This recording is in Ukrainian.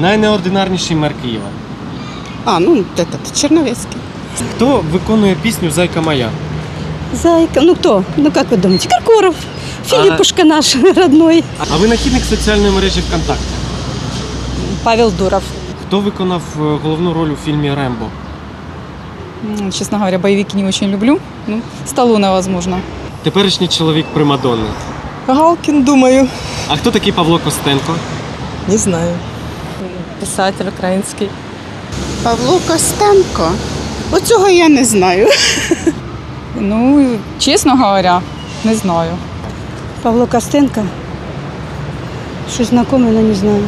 Найнеординарніший мер Києва. А, ну, этот, Черновецкий. Хто виконує пісню Зайка моя? Зайка, ну кто? Ну как вы думаете? Киркоров. Филиппушка наш родной. А винахідник соціальної мережі ВКонтакте. Павел Дуров. Хто виконав е, головну роль у фільмі Рембо? М, Честно говоря, боевики не очень люблю. Ну, Сталлоне, возможно. Теперішній чоловік Примадонни. Галкін, думаю. А хто такий Павло Костенко? Не знаю. Писатель український. Павло Костенко. Оцього я не знаю. Ну, чесно говоря, не знаю. Павло Костенко. Щось знакоме, але не знаю.